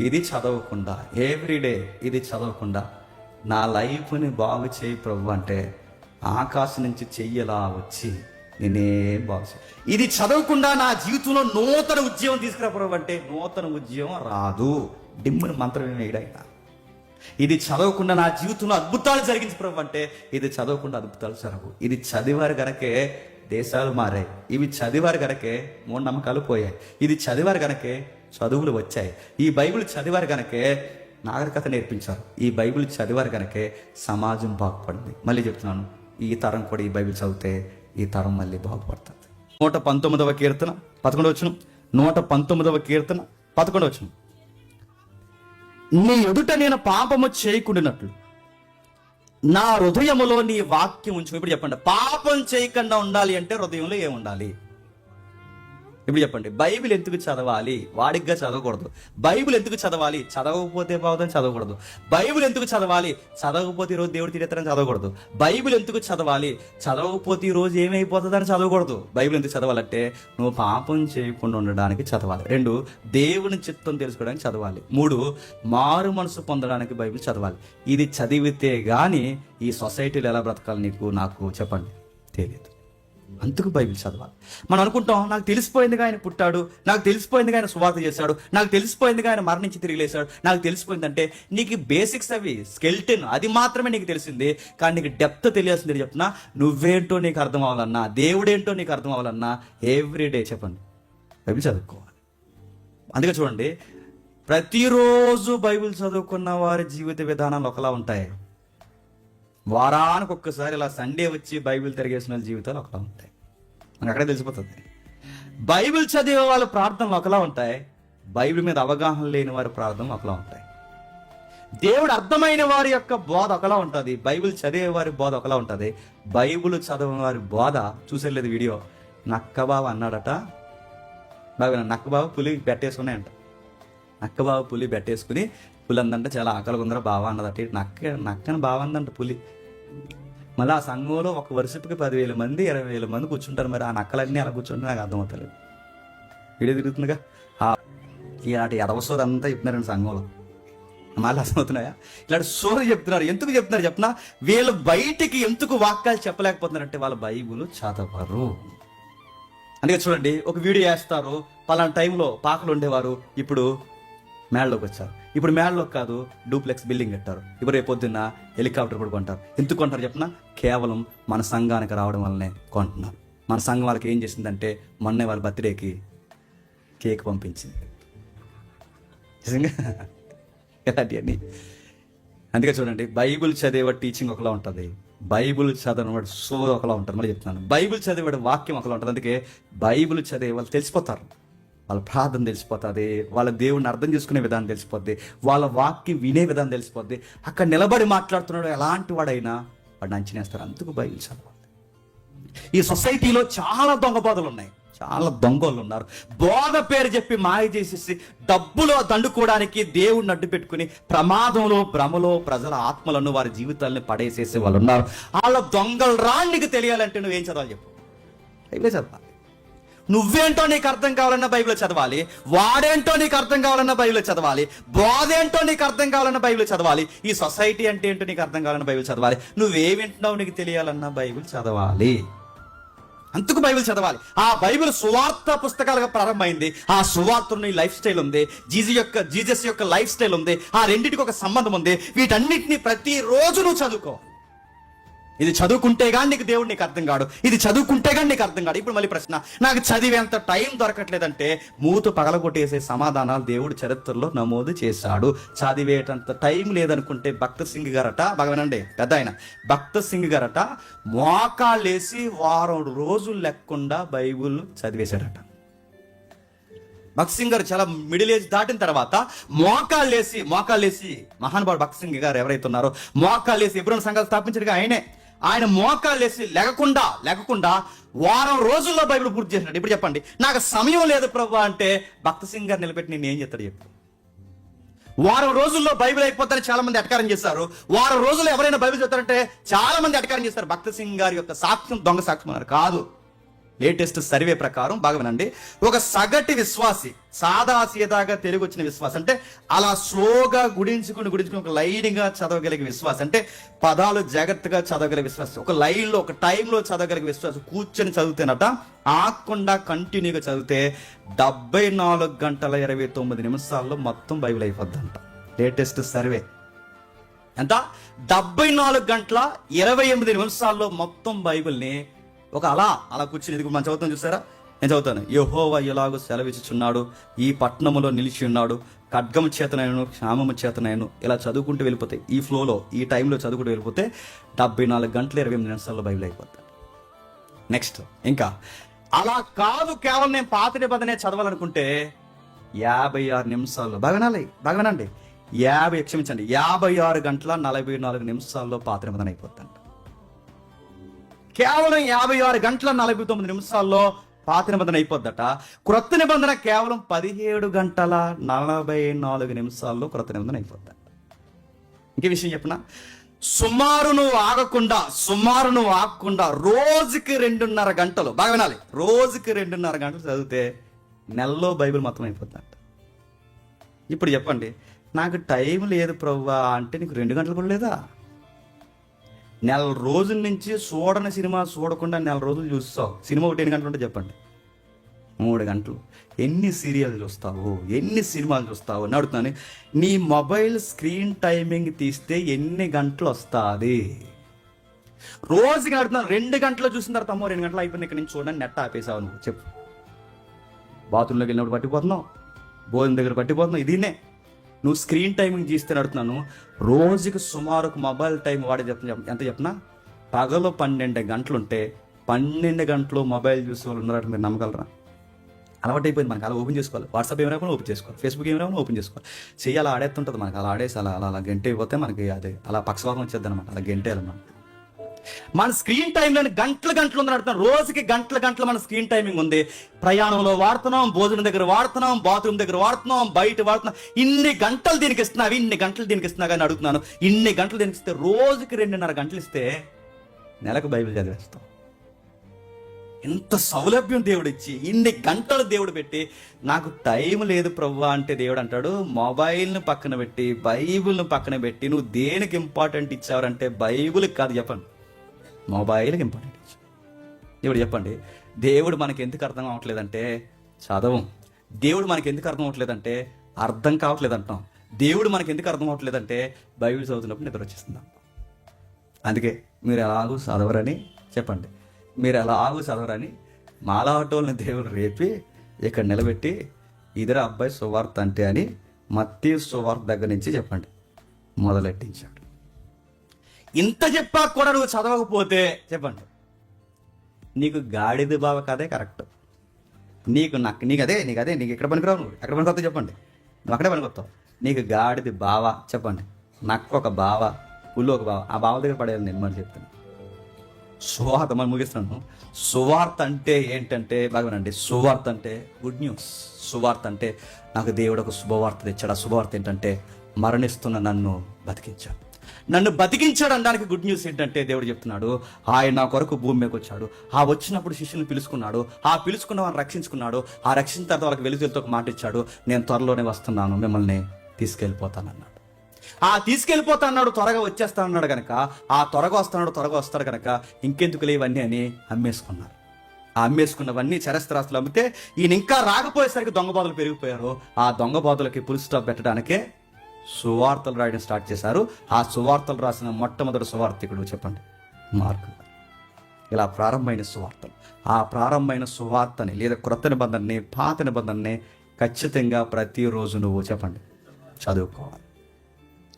ఇది చదవకుండా ఎవ్రీడే ఇది చదవకుండా నా లైఫ్ని బాగు చేయి ప్రభు అంటే ఆకాశం నుంచి చెయ్యలా వచ్చి నేనే బాగు ఇది చదవకుండా నా జీవితంలో నూతన ఉద్యమం తీసుకురా ప్రభు అంటే నూతన ఉద్యమం రాదు. డిమ్ముని మంత్రం వేయడైనా ఇది చదవకుండా నా జీవితంలో అద్భుతాలు జరిగించి ప్రభు అంటే ఇది చదవకుండా అద్భుతాలు జరగవు. ఇది చదివారు గనకే దేశాలు మారాయి. ఇవి చదివారు గనకే మూఢనమ్మకాలు పోయాయి. ఇది చదివారు గనకే చదువులు వచ్చాయి. ఈ బైబిల్ చదివారు కనుకే నాగరికత నేర్పించారు. ఈ బైబిల్ చదివారు కనుకే సమాజం బాగుపడింది. మళ్ళీ చెప్తున్నాను ఈ తరం కూడా ఈ బైబిల్ చదివితే ఈ తరం మళ్ళీ బాగుపడుతుంది. నూట పంతొమ్మిదవ కీర్తన పదకొండవ వచ్చిన నూట పంతొమ్మిదవ కీర్తన పదకొండవ వచ్చిన నీ ఎదుట నేను పాపము చేయకుండానట్లు. నా హృదయములో నీ వాక్యం ఉంచు. ఇప్పుడు చెప్పండి పాపం చేయకుండా ఉండాలి అంటే హృదయంలో ఏముండాలి? ఇప్పుడు చెప్పండి బైబిల్ ఎందుకు చదవాలి? వాడిగ్గా చదవకూడదు. బైబిల్ ఎందుకు చదవాలి? చదవకపోతే బాగుదని చదవకూడదు. బైబిల్ ఎందుకు చదవాలి? చదవకపోతే ఈరోజు రోజు దేవుడు తీరేతరని చదవకూడదు. బైబిల్ ఎందుకు చదవాలి? చదవకపోతే ఈరోజు రోజు ఏమైపోతుందని చదవకూడదు. బైబిల్ ఎందుకు చదవాలంటే నువ్వు పాపం చేయకుండా ఉండడానికి చదవాలి. రెండు దేవుని చిత్తం తెలుసుకోవడానికి చదవాలి. మూడు మారు మనసు పొందడానికి బైబిల్ చదవాలి. ఇది చదివితే గాని ఈ సొసైటీలో ఎలా బ్రతకాలి నీకు నాకు చెప్పండి. తెలియదు. అందుకు బైబిల్ చదవాలి. మనం అనుకుంటాం నాకు తెలిసిపోయిందిగా ఆయన పుట్టాడు నాకు తెలిసిపోయిందిగా ఆయన సువార్త చేశాడు నాకు తెలిసిపోయిందిగా ఆయన మరణించి తిరిగి లేచాడు నాకు తెలిసిపోయిందంటే నీకు బేసిక్స్ అవి స్కెల్టన్ అది మాత్రమే నీకు తెలిసింది. కానీ నీకు డెప్త్ తెలియాల్సింది చెప్తున్నా నువ్వేంటో నీకు అర్థం అవ్వాలన్నా దేవుడేంటో నీకు అర్థం అవ్వాలన్నా ఎవ్రీ డే చెప్పండి. బైబిల్ చదువుకోవాలి. అందుకే చూడండి ప్రతిరోజు బైబిల్ చదువుకున్న వారి జీవిత విధానాలు ఒకలా ఉంటాయి. వారానికి ఒక్కసారి ఇలా సండే వచ్చి బైబిల్ తిరిగేసిన వాళ్ళ జీవితాలు ఒకలా ఉంటాయి. మనకు అక్కడే తెలిసిపోతుంది. బైబిల్ చదివే వాళ్ళ ప్రార్థనలు ఒకలా ఉంటాయి. బైబిల్ మీద అవగాహన లేని వారి ప్రార్థనలు ఒకలా ఉంటాయి. దేవుడు అర్థమైన వారి యొక్క బోధ ఒకలా ఉంటుంది. బైబిల్ చదివే వారి బోధ ఒకలా ఉంటుంది. బైబిల్ చదివిన వారి బోధ చూసేలేదు వీడియో. నక్కబాబు అన్నాడట. బాగా నక్కబాబు పులి పెట్టేసుకున్నాయంట. నక్కబాబు పులి పెట్టేసుకుని పులి అందంటే చాలా ఆకలి ఉందరా బావా అన్నదట. నక్క నక్కని బావ అందంట పులి. మళ్ళీ ఆ సంఘంలో ఒక వర్షపుకి పదివేల మంది ఇరవై వేల మంది కూర్చుంటారు. మరి ఆ నక్కలన్నీ అలా కూర్చుంటే నాకు అర్థమవుతలేదు. వీడియో తిరుగుతుందిగా? ఆ ఇలాంటి ఎడవసోది అంతా చెప్తున్నారండి సంఘంలో. మళ్ళీ అర్థమవుతున్నాయా? ఇలాంటి సోది చెప్తున్నారు. ఎందుకు చెప్తున్నారు చెప్పినా? వీళ్ళు బయటికి ఎందుకు వాక్యాలు చెప్పలేకపోతున్నారంటే వాళ్ళ బైబుల్ చదవరు. అందుకే చూడండి ఒక వీడియో వేస్తారు. పలానా టైంలో పాకలు ఉండేవారు ఇప్పుడు మేళ్ళలోకి వచ్చారు. ఇప్పుడు మేళ్ళలోకి కాదు డూప్లెక్స్ బిల్డింగ్ కట్టారు. ఇప్పుడు రేపు పొద్దున్న హెలికాప్టర్ కూడా కొంటారు. ఎందుకు కొంటారు చెప్పిన? కేవలం మన సంఘానికి రావడం వల్లనే కొంటున్నారు మన సంఘం వాళ్ళకి ఏం చేసిందంటే మొన్న వాళ్ళ బర్త్డేకి కేక్ పంపించింది. నిజంగా? ఇలాంటివన్నీ అందుకే చూడండి బైబిల్ చదివేవాడు టీచింగ్ ఒకలా ఉంటుంది. బైబిల్ చదవడం సో ఒకలా ఉంటుంది. మళ్ళీ చెప్తున్నాను. బైబిల్ చదివేవాడు వాక్యం ఒకలా ఉంటుంది. అందుకే బైబిల్ చదివే వాళ్ళు తెలిసిపోతారు. వాళ్ళ ప్రార్థన తెలిసిపోతుంది వాళ్ళ దేవుడిని అర్థం చేసుకునే విధానం తెలిసిపోద్ది వాళ్ళ వాక్కి వినే విధానం తెలిసిపోద్ది. అక్కడ నిలబడి మాట్లాడుతున్నాడు ఎలాంటి వాడైనా వాడిని అంచనేస్తారు. అందుకు బైబిల్ చదవాలి. ఈ సొసైటీలో చాలా దొంగ బోధలు ఉన్నాయి. చాలా దొంగలు ఉన్నారు. బోధ పేరు చెప్పి మాయ చేసేసి డబ్బులో దండుకోవడానికి దేవుడిని అడ్డు పెట్టుకుని ప్రమాదంలో భ్రమలో ప్రజల ఆత్మలను వారి జీవితాలను పడేసేసే వాళ్ళు ఉన్నారు. వాళ్ళ దొంగలు రాళ్ళకి తెలియాలంటే నువ్వేం చదవాలి చెప్పు? అయిపోయి చదవాలి. నువ్వేంటో నీకు అర్థం కావాలన్న బైబిల్ చదవాలి వాడేంటో నీకు అర్థం కావాలన్న బైబిల్ చదవాలి బోధేంటో నీకు అర్థం కావాలన్న బైబిల్ చదవాలి ఈ సొసైటీ అంటే ఏంటో నీకు అర్థం కావాలన్న బైబిల్ చదవాలి నువ్వేం వింటున్నావు నీకు తెలియాలన్న బైబిల్ చదవాలి. అందుకు బైబిల్ చదవాలి. ఆ బైబిల్ సువార్త పుస్తకాలుగా ప్రారంభమైంది ఆ సువార్తలో లైఫ్ స్టైల్ ఉంది జీజీ యొక్క జీజస్ యొక్క లైఫ్ స్టైల్ ఉంది ఆ రెండింటికి ఒక సంబంధం ఉంది వీటన్నిటిని ప్రతిరోజు నువ్వు చదువుకో. ఇది చదువుకుంటే కానీ నీకు దేవుడు నీకు అర్థం కాడు. ఇది చదువుకుంటే కానీ నీకు అర్థం కాడు. ఇప్పుడు మళ్ళీ ప్రశ్న. నాకు చదివేంత టైం దొరకట్లేదంటే మూతు పగలగొట్టేసే సమాధానాలు దేవుడు చరిత్రలో నమోదు చేశాడు. చదివేటంత టైం లేదనుకుంటే భక్త సింగ్ గారట భగవనండి పెద్ద ఆయన. భక్త సింగ్ గారట మోకాలేసి వారం రోజులు లేకుండా బైబుల్ చదివేశాడట. భక్త్ సింగ్ గారు చాలా మిడిల్ ఏజ్ దాటిన తర్వాత మోకాళ్ళేసి మోకాళ్ళేసి మహానుభావుడు భక్త్ సింగ్ గారు ఎవరైతే ఉన్నారో మోకాళ్ళేసి ఇబ్రహం సంఘాలు స్థాపించడుగా ఆయనే. ఆయన మోకాళ్ళేసి లేకుండా లేకుండా వారం రోజుల్లో బైబిల్ పూర్తి చేసినాడు. ఇప్పుడు చెప్పండి నాకు సమయం లేదు ప్రభు అంటే భక్త సింగ్ గారు నిలబెట్టి నేను ఏం చెప్తాడు చెప్పు. వారం రోజుల్లో బైబిల్ అయిపోతారని చాలా మంది అటకారం చేస్తారు వారం రోజుల్లో ఎవరైనా బైబిల్ చెప్తారంటే చాలా మంది అటకారం చేస్తారు. భక్త సింగ్ గారి యొక్క సాక్ష్యం దొంగ సాక్ష్యం అన్నారు. కాదు. లేటెస్ట్ సర్వే ప్రకారం బాగా వినండి. ఒక సగటు విశ్వాసి సాదా సీదాగా తెలుగు వచ్చిన విశ్వాసం అంటే అలా స్లోగా గుడించుకుని గుడించుకుని ఒక లైన్గా చదవగలిగే విశ్వాసం అంటే పదాలు జాగ్రత్తగా చదవగలిగే విశ్వాసం ఒక లైన్లో ఒక టైంలో చదవగలిగే విశ్వాసం కూర్చొని చదివితేనట ఆకుండా కంటిన్యూగా చదివితే డెబ్బై నాలుగు గంటల ఇరవై తొమ్మిది నిమిషాల్లో మొత్తం బైబిల్ అయిపోద్దంట. Latest survey. ఎంత? డెబ్బై నాలుగు గంటల ఇరవై ఎనిమిది నిమిషాల్లో మొత్తం బైబిల్ని ఒక అలా అలా కూర్చుని ఇది మనం చదువుతాం చూసారా? నేను చదువుతాను. యహోవ ఎలాగో సెలవిచ్చుచున్నాడు ఈ పట్టణములో నిలిచి ఉన్నాడు ఖడ్గము చేతనైను క్షామము చేతనైను ఇలా చదువుకుంటూ వెళ్ళిపోతే ఈ ఫ్లోలో ఈ టైంలో చదువుకుంటూ వెళ్ళిపోతే డెబ్బై నాలుగు గంటల ఇరవై ఎనిమిది నిమిషాల్లో బైబిల్ అయిపోతుంది నెక్స్ట్ ఇంకా అలా కాదు కేవలం నేను పాత నిబంధనే చదవాలనుకుంటే యాభై ఆరు నిమిషాల్లో బాగా వినాలి బాగా వినండి యాభై క్షమించండి యాభై ఆరు గంటల నలభై నాలుగు నిమిషాల్లో పాత నిబంధన అయిపోతాను కేవలం యాభై ఆరు గంటల నలభై తొమ్మిది నిమిషాల్లో పాత నిబంధన అయిపోద్దట. క్రొత్త నిబంధన కేవలం పదిహేడు గంటల నలభై నాలుగు నిమిషాల్లో క్రొత్త నిబంధన అయిపోద్ది. ఇంకే విషయం చెప్పిన? సుమారు నువ్వు ఆగకుండా సుమారు నువ్వు ఆగకుండా రోజుకి రెండున్నర గంటలు బాగా వినాలి. రోజుకి రెండున్నర గంటలు చదివితే నెలలో బైబిల్ మొత్తం అయిపోతుందంట ఇప్పుడు చెప్పండి నాకు టైం లేదు ప్రవ్వా అంటే నీకు రెండు గంటలు కూడా లేదా? నెల రోజుల నుంచి చూడని సినిమా చూడకుండా నెల రోజులు చూస్తావు. సినిమా ఒకటి ఎన్ని గంటలు ఉంటే చెప్పండి. మూడు గంటలు. ఎన్ని సీరియల్ చూస్తావు? ఎన్ని సినిమాలు చూస్తావు? అని అడుగుతున్నాను. నీ మొబైల్ స్క్రీన్ టైమింగ్ తీస్తే ఎన్ని గంటలు వస్తుంది? రోజుకి అడుగుతున్నాను. రెండు గంటలు చూసిన తర్వాత అమ్మో రెండు గంటలు అయిపోయింది ఇక్కడ నుంచి చూడండి. నెట్ ఆపేసావు నువ్వు. చెప్పు. బాత్రూంలోకి వెళ్ళినప్పుడు పట్టిపోతున్నావు. భోజనం దగ్గర పట్టిపోతున్నావు. ఇదినే. నువ్వు స్క్రీన్ టైమింగ్ చేస్తే అడుగుతున్నాను రోజుకి సుమారు ఒక మొబైల్ టైం వాడే చెప్తున్నా ఎంత చెప్పినా? పగలు పన్నెండు గంటలు ఉంటే పన్నెండు గంటలు మొబైల్ చూసే వాళ్ళు ఉన్నారంటే మీరు నమ్మగలరా? అలవాటు అయిపోయింది మనకి. అలా ఓపెన్ చేసుకోవాలి. వాట్సాప్ ఏమైనా ఓపెన్ చేసుకోవాలి. ఫేస్బుక్ ఏమైనా ఓపెన్ చేసుకోవాలి. చెయ్యి అలా ఆడేస్తుంటుంది మనకి. అలా ఆడేసి అలా అలా అలా గంటే పోతే మనకి అదే అలా పక్షవాతం వచ్చేది అనమాట అలా గంటేయాలి మనం. మన స్క్రీన్ టైంలో గంటలు గంటలు ఉందని అడుగుతాం రోజుకి గంటలు గంటలు మన స్క్రీన్ టైమింగ్ ఉంది. ప్రయాణంలో వాడుతున్నాం భోజనం దగ్గర వాడుతున్నాం బాత్రూమ్ దగ్గర వాడుతున్నాం బయట వాడుతున్నాం. ఇన్ని గంటలు దీనికి ఇస్తున్నావు ఇన్ని గంటలు దీనికి ఇస్తున్నా కానీ అడుగుతున్నాను. ఇన్ని గంటలు దీనికి ఇస్తే రోజుకి రెండున్నర గంటలు ఇస్తే నెలకు బైబిల్ చదివేస్తాం. ఎంత సౌలభ్యం దేవుడు ఇచ్చి ఇన్ని గంటలు దేవుడు పెట్టి నాకు టైం లేదు ప్రవ్వా అంటే దేవుడు అంటాడు మొబైల్ని పక్కన పెట్టి బైబిల్ని పక్కన పెట్టి నువ్వు దేనికి ఇంపార్టెంట్ ఇచ్చావంటే బైబిల్ కాదు చెప్పండి మొబైల్కి ఇంపార్టెంట్. ఇప్పుడు చెప్పండి దేవుడు మనకి ఎందుకు అర్థం అవ్వట్లేదంటే చదవం. దేవుడు మనకి ఎందుకు అర్థం అవట్లేదంటే అర్థం కావట్లేదు అంటాం దేవుడు మనకి ఎందుకు అర్థం అవ్వట్లేదంటే బైబిల్ చదువుతున్నప్పుడు నిద్ర వచ్చేస్తుంది అందుకే మీరు ఎలాగూ చదవరని చెప్పండి. మీరు ఎలాగూ చదవరని మాలాటోళ్ళని దేవుడు రేపి ఇక్కడ నిలబెట్టి ఇద్దరు అబ్బాయి సువార్త అంటే అని మత్తి సువార్త దగ్గర నుంచి చెప్పండి. మొదలెట్టించాడు ఇంత చెప్పా కూడా నువ్వు చదవకపోతే చెప్పండి. నీకు గాడిద బావ కదే కరెక్ట్. నీకు నాకు నీకు అదే నీకు అదే నీకు ఎక్కడ పనికిరావు నువ్వు? ఎక్కడ పనికొస్తావు చెప్పండి. నువ్వు అక్కడే పనికొస్తావు. నీకు గాడిది బావ చెప్పండి. నక్క ఒక బావ ఊళ్ళో ఒక బావ ఆ బావ దగ్గర పడేయాలి నేను మరి చెప్తాను సువార్త మనం ముగిస్తున్నాను సువార్త అంటే ఏంటంటే బాగానండి సువార్త అంటే గుడ్ న్యూస్. సువార్త అంటే నాకు దేవుడు ఒక శుభవార్త తెచ్చాడు. ఆ శుభవార్త ఏంటంటే మరణిస్తున్న నన్ను బతికించాడు. నన్ను బతికించాడు అనడానికి గుడ్ న్యూస్ ఏంటంటే దేవుడు చెప్తున్నాడు ఆయన నా కొరకు భూమి మీదకి వచ్చాడు. ఆ వచ్చినప్పుడు శిష్యుని పిలుచుకున్నాడు. ఆ పిలుచుకున్న వారిని రక్షించుకున్నాడు. ఆ రక్షించిన తర్వాత వాళ్ళకి వెలుగులతో ఒక మాట ఇచ్చాడు. నేను త్వరలోనే వస్తున్నాను. మిమ్మల్ని తీసుకెళ్ళిపోతానన్నాడు. ఆ తీసుకెళ్ళిపోతా అన్నాడు త్వరగా వచ్చేస్తా అన్నాడు కనుక ఆ త్వరగా వస్తున్నాడు త్వరగా వస్తాడు కనుక ఇంకెందుకు ఇవన్నీ అని అమ్మేసుకున్నారు. ఆ అమ్మేసుకున్నవన్నీ చరస్త్రాస్తులు అమ్మితే ఈయన ఇంకా రాకపోయేసరికి దొంగ బాధలు పెరిగిపోయారు. ఆ దొంగ బాధలకి పులి స్టాప్ పెట్టడానికే సువార్తలు రాయడం స్టార్ట్ చేశారు. ఆ సువార్తలు రాసిన మొట్టమొదటి సువార్థికుడు చెప్పండి. మార్కు. ఇలా ప్రారంభమైన సువార్తలు. ఆ ప్రారంభమైన సువార్తని లేదా క్రొత్త నిబంధనని పాత నిబంధనని ఖచ్చితంగా ప్రతిరోజు నువ్వు చెప్పండి. చదువుకోవాలి.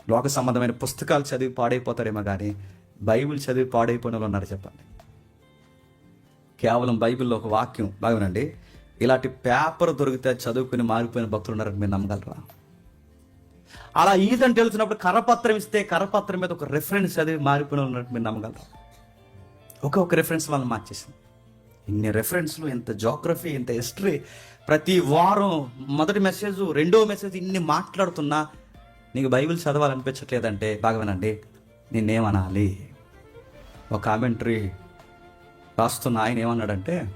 లోక సంబంధమైన పుస్తకాలు చదివి పాడైపోతారేమో కానీ బైబిల్ చదివి పాడైపోయిన వాళ్ళు ఉన్నారు చెప్పండి. కేవలం బైబిల్లో ఒక వాక్యం బాగునండి ఇలాంటి పేపర్ దొరికితే చదువుకుని మారిపోయిన భక్తులు ఉన్నారని మీరు నమ్మగలరా? అలా ఈదని తెలిసినప్పుడు కరపత్రం ఇస్తే కరపత్రం మీద ఒక రెఫరెన్స్ చదివి మారిపోయిన వాళ్ళు ఉన్నట్టు మీరు నమ్మగలరా? ఒక్కొక్క రెఫరెన్స్ వాళ్ళని మార్చేసింది. ఇన్ని రెఫరెన్స్లు ఎంత జోగ్రఫీ ఎంత హిస్టరీ ప్రతి వారం మొదటి మెసేజ్ రెండో మెసేజ్ ఇన్ని మాట్లాడుతున్నా నీకు బైబిల్ చదవాలనిపించట్లేదంటే బాగా వినండి నిన్నేమనాలి? ఒక కామెంటరీ రాస్తున్న ఆయన ఏమన్నాడంటే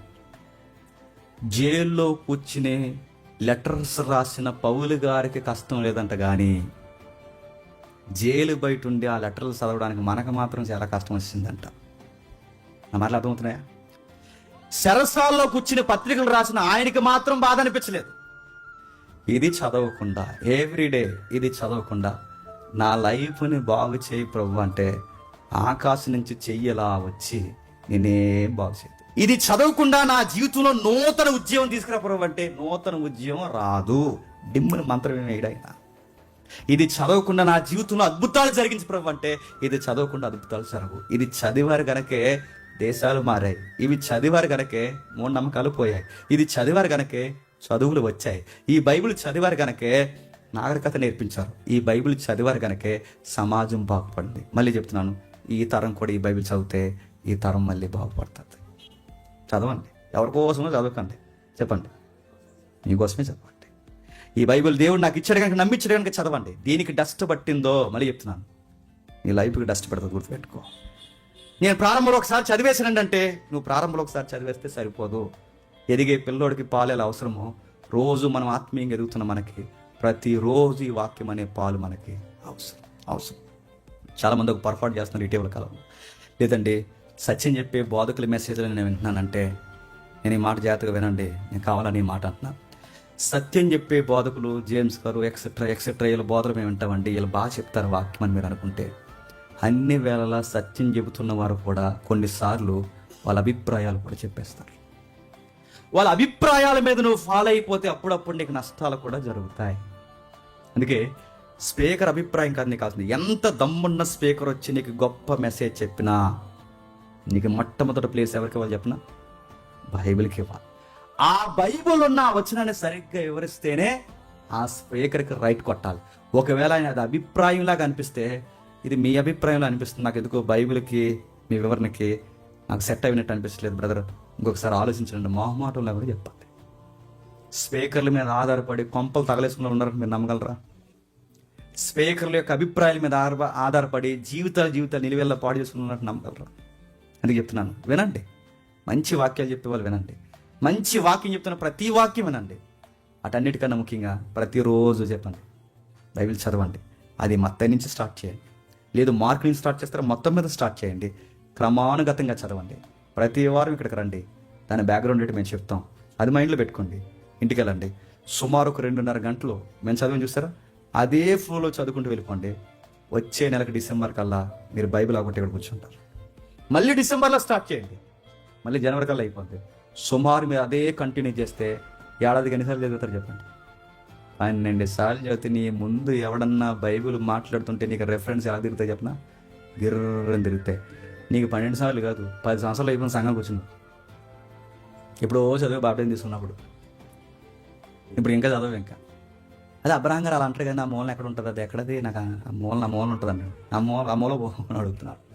జైల్లో కూర్చుని లెటర్స్ రాసిన పౌలు గారికి కష్టం లేదంట కానీ జైలు బయట ఉండి ఆ లెటర్లు చదవడానికి మనకు మాత్రం చాలా కష్టం వచ్చిందంట. నా మాటలు అర్థమవుతున్నాయా? శరసాల్లో కూర్చుని పత్రికలు రాసిన ఆయనకి మాత్రం బాధ అనిపించలేదు. ఇది చదవకుండా ఎవ్రీడే ఇది చదవకుండా నా లైఫ్ని బాగు చేయి ప్రభు అంటే ఆకాశం నుంచి చెయ్యలా వచ్చి నేనేం బాగు చేయదు ఇది చదవకుండా నా జీవితంలో నూతన ఉద్యమం తీసుకురా ప్రభు అంటే నూతన ఉద్యమం రాదు. డిమ్ముని మంత్రమే వేయడైనా ఇది చదవకుండా నా జీవితంలో అద్భుతాలు జరిగించి ప్రభు అంటే ఇది చదవకుండా అద్భుతాలు జరగవు. ఇది చదివారు గనకే దేశాలు మారాయి. ఇవి చదివారు గనకే మూఢనమ్మకాలు పోయాయి. ఇది చదివారు గనకే చదువులు వచ్చాయి. ఈ బైబిల్ చదివారు గనకే నాగరికత నేర్పించారు. ఈ బైబిల్ చదివారు గనకే సమాజం బాగుపడింది. మళ్ళీ చెప్తున్నాను ఈ తరం కూడా ఈ బైబిల్ చదివితే ఈ తరం మళ్ళీ బాగుపడుతుంది. చదవండి. ఎవరికోసమో చదవకండి. చెప్పండి. మీకోసమే చదవండి. ఈ బైబిల్ దేవుడు నాకు ఇచ్చాడు కనుక నమ్మించాడు కనుక చదవండి. దీనికి డస్ట్ పట్టిందో మళ్ళీ చెప్తున్నాను. నీ లైఫ్కి డస్ట్ పడుతుంది గుర్తుపెట్టుకో. నేను ప్రారంభంలో ఒకసారి చదివేసానంటే నువ్వు ప్రారంభంలో ఒకసారి చదివేస్తే సరిపోదు. ఎదిగే పిల్లోడికి పాలు ఎలా అవసరమో రోజు మనం ఆత్మీయంగా ఎదుగుతున్న మనకి ప్రతిరోజు ఈ వాక్యం అనే పాలు మనకి అవసరం. అవసరం. చాలామంది ఒక పర్ఫార్మ్ చేస్తున్నారు ఇటీవల కాలంలో. లేదండి సత్యం చెప్పే బోధకుల మెసేజ్లు నేను వింటున్నానంటే నేను ఈ మాట జాగ్రత్తగా వినండి. నేను కావాలని ఈ మాట అంటున్నా. సత్యం చెప్పే బోధకులు జేమ్స్ గారు ఎక్సెట్రా ఎక్సెట్రా వీళ్ళ బోధలు మేము వింటామండి. వీళ్ళు బాగా చెప్తారు వాక్యం అని మీరు అనుకుంటే. అన్ని వేళలా సత్యం చెబుతున్న వారు కూడా కొన్నిసార్లు వాళ్ళ అభిప్రాయాలు కూడా చెప్పేస్తారు. వాళ్ళ అభిప్రాయాల మీద నువ్వు ఫాలో అయిపోతే అప్పుడప్పుడు నీకు నష్టాలు కూడా జరుగుతాయి. అందుకే స్పీకర్ అభిప్రాయం కాదు నీకు కాదు ఎంత దమ్మున్న స్పీకర్ వచ్చి నీకు గొప్ప మెసేజ్ చెప్పినా నీకు మొట్టమొదటి ప్లేస్ ఎవరికి ఇవ్వాలి చెప్పిన? బైబిల్కి ఇవ్వాలి. ఆ బైబిల్ ఉన్న వచనాన్ని సరిగ్గా వివరిస్తేనే ఆ స్పీకర్కి రైట్ కొట్టాలి. ఒకవేళ ఆయన అది అభిప్రాయంలాగా అనిపిస్తే ఇది మీ అభిప్రాయంలో అనిపిస్తుంది. నాకు ఎందుకో బైబిల్కి మీ వివరణకి నాకు సెట్ అయినట్టు అనిపించలేదు బ్రదర్ ఇంకొకసారి ఆలోచించండి. మొహమాటంలో కూడా చెప్పాలి? స్పీకర్ల మీద ఆధారపడి కొంపలు తగలేసుకుని ఉన్నారు మీరు నమ్మగలరా? స్పీకర్ల యొక్క అభిప్రాయాల మీద ఆధార- ఆధారపడి జీవితాలు జీవితాలు నిలువెల్ల పాడు చేసుకున్నట్టు నమ్మగలరా? అందుకే చెప్తున్నాను. వినండి. మంచి వాక్యాలు చెప్పేవాళ్ళు వినండి. మంచి వాక్యం చెప్తున్న ప్రతి వాక్యం వినండి. అటన్నిటికన్నా ముఖ్యంగా ప్రతిరోజు చెప్పండి. బైబిల్ చదవండి. అది మొత్తం నుంచి స్టార్ట్ చేయండి. లేదు మార్క్ నుంచి స్టార్ట్ చేస్తారా? మొత్తం మీద స్టార్ట్ చేయండి. క్రమానుగతంగా చదవండి. ప్రతి వారం ఇక్కడికి రండి. దాని బ్యాక్గ్రౌండ్ ఏంటి మేము చెప్తాం. అది మైండ్లో పెట్టుకోండి. ఇంటికి వెళ్ళండి. సుమారు ఒక రెండున్నర గంటలు మేము చదివి చూస్తారా? అదే ఫ్లోలో చదువుకుంటూ వెళ్ళిపోండి. వచ్చే నెలకు డిసెంబర్ కల్లా మీరు బైబిల్ ఒకటి ఇక్కడ కూర్చుంటారు. మళ్ళీ డిసెంబర్లో స్టార్ట్ చేయండి. మళ్ళీ జనవరి కల్లా అయిపోద్ది. సుమారు మీరు అదే కంటిన్యూ చేస్తే ఏడాదికి ఎన్నిసార్లు చదువుతారు చెప్పండి. పన్నెండు సార్లు చదివితే నీ ముందు ఎవడన్నా బైబిల్ మాట్లాడుతుంటే నీకు రెఫరెన్స్ ఎలా తిరుగుతాయి చెప్పనా? గిర్రని తిరుగుతాయి. నీకు పన్నెండు సార్లు కాదు పది సంవత్సరాలు అయిపోయిన సంఘం కూర్చున్నావు. ఇప్పుడు ఓ చదువు బాప్టైం తీసుకున్నప్పుడు. ఇప్పుడు ఇంకా చదవవు ఇంకా. అదే అబ్రహం గారు అలా అంటారు కానీ ఆ మూలన ఎక్కడ ఉంటుంది అది? ఎక్కడది? నాకు ఆ- మూలన మూల ఆ మూల ఉంటుంది అండి ఆ మూల ఆ మూల పోమని అడుగుతున్నారు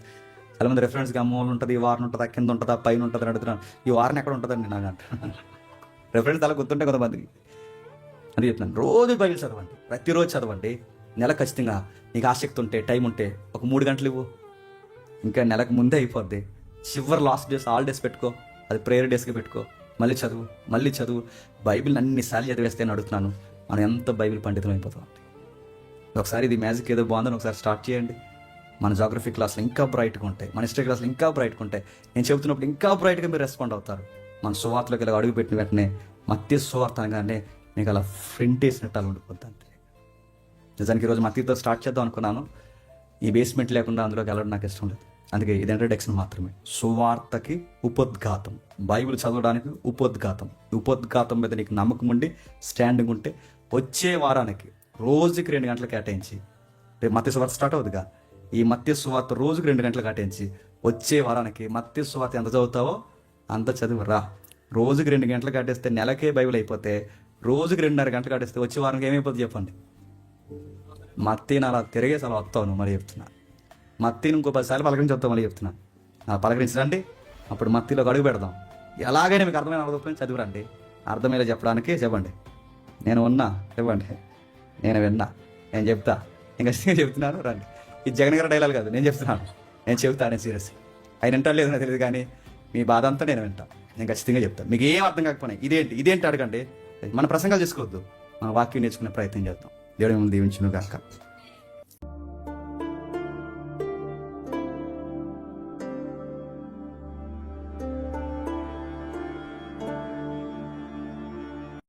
చాలా మంది రెఫరెన్స్గా ఆ ఉంటుంది ఈ వారం కింద ఉంటుందా పైన ఉంటుంది అని అడుగుతున్నాను ఈ వారం ఎక్కడ ఉంటుందండి నాకు అంటున్నాను రెఫరెన్స్ అలా గుర్తుంటే కొంతమందికి అది చెప్తున్నాను రోజు బైబిల్ చదవండి ప్రతిరోజు చదవండి. నెల ఖచ్చితంగా నీకు ఆసక్తి ఉంటే టైం ఉంటే ఒక మూడు గంటలు ఇవ్వు. ఇంకా నెలకు ముందే అయిపోద్ది. చివరి లాస్ట్ డేస్ ఆల్ డేస్ పెట్టుకో. అది ప్రేయర్ డేస్కి పెట్టుకో. మళ్ళీ చదువు మళ్ళీ చదువు. బైబిల్ అన్నిసార్లు చదివేస్తే అని అడుగుతున్నాను. మనం ఎంత బైబిల్ పండితం అయిపోతాం ఒకసారి ఇది మ్యాజిక్ ఏదో బాగుందని ఒకసారి స్టార్ట్ చేయండి. మన జాగ్రఫీ క్లాస్లో ఇంకా బ్రైట్గా ఉంటాయి మన హిస్టరీ క్లాస్లో ఇంకా బ్రైట్గా ఉంటాయి. నేను చెబుతున్నప్పుడు ఇంకా బ్రైట్గా మీరు రెస్పాండ్ అవుతారు. మన సువార్తలోకి ఇలా అడుగు పెట్టిన వెంటనే మత్య సువార్త అనగానే మీకు అలా ఫ్రింట్ వేసినట్టు అలా ఉండిపోద్ది అంతే. నిజానికి ఈరోజు మత్తితో స్టార్ట్ చేద్దాం అనుకున్నాను. ఈ బేస్మెంట్ లేకుండా అందులోకి వెళ్ళడం నాకు ఇష్టం లేదు. అందుకే ఇది ఇంట్రడక్షన్ మాత్రమే. సువార్తకి ఉపద్ఘాతం. బైబిల్ చదవడానికి ఉపద్ఘాతం. ఉపద్ఘాతం మీద నీకు నమ్మకం ఉండి స్టాండింగ్ ఉంటే వచ్చే వారానికి రోజుకి రెండు గంటలు కేటాయించి రేపు మత్స్య సువార్త స్టార్ట్ అవుతుందిగా ఈ మత్య సువార్త రోజుకి రెండు గంటలు కట్టించి వచ్చే వారానికి మత్య సువార్త ఎంత చదువుతావో అంత చదువు రా రోజుకి రెండు గంటలు కట్టేస్తే నెలకే బైబిల్ అయిపోతే రోజుకి రెండున్నర గంటలు కట్టేస్తే వచ్చే వారానికి ఏమైపోతుంది చెప్పండి. మత్తిని అలా తిరిగేసి అలా వస్తావు నువ్వు మరి చెప్తున్నా. మత్తిని ఇంకో పదిసార్లు పలకరించి వస్తావు మళ్ళీ చెప్తున్నా. అలా పలకరించరండి అప్పుడు మత్తిలో అడుగు పెడదాం. ఎలాగైనా మీకు అర్థమైన అర్థం చదివిరండి అర్థమయ్యేలా చెప్పడానికి చెప్పండి. నేను ఉన్నా చెప్పండి. నేను విన్నా నేను చెప్తా. ఇంకా చెప్తున్నాను రండి. ఇది జగన్ గారి డైలాగ్ కాదు నేను చెప్తున్నాను నేను చెప్తా నేను సీరియస్ ఆయన వింటా లేదు నాకు తెలియదు కానీ మీ బాధ అంతా నేను వింటా. నేను ఖచ్చితంగా చెప్తాను మీకు ఏం అర్థం కాకపోయినా ఇదేంటి ఇదేంటి అడగండి. మన ప్రసంగాలు చేసుకోవద్దు. మన వాక్యం నేర్చుకునే ప్రయత్నం చేద్దాం. దేవుడు మిమ్మల్ని దీవించును గాక.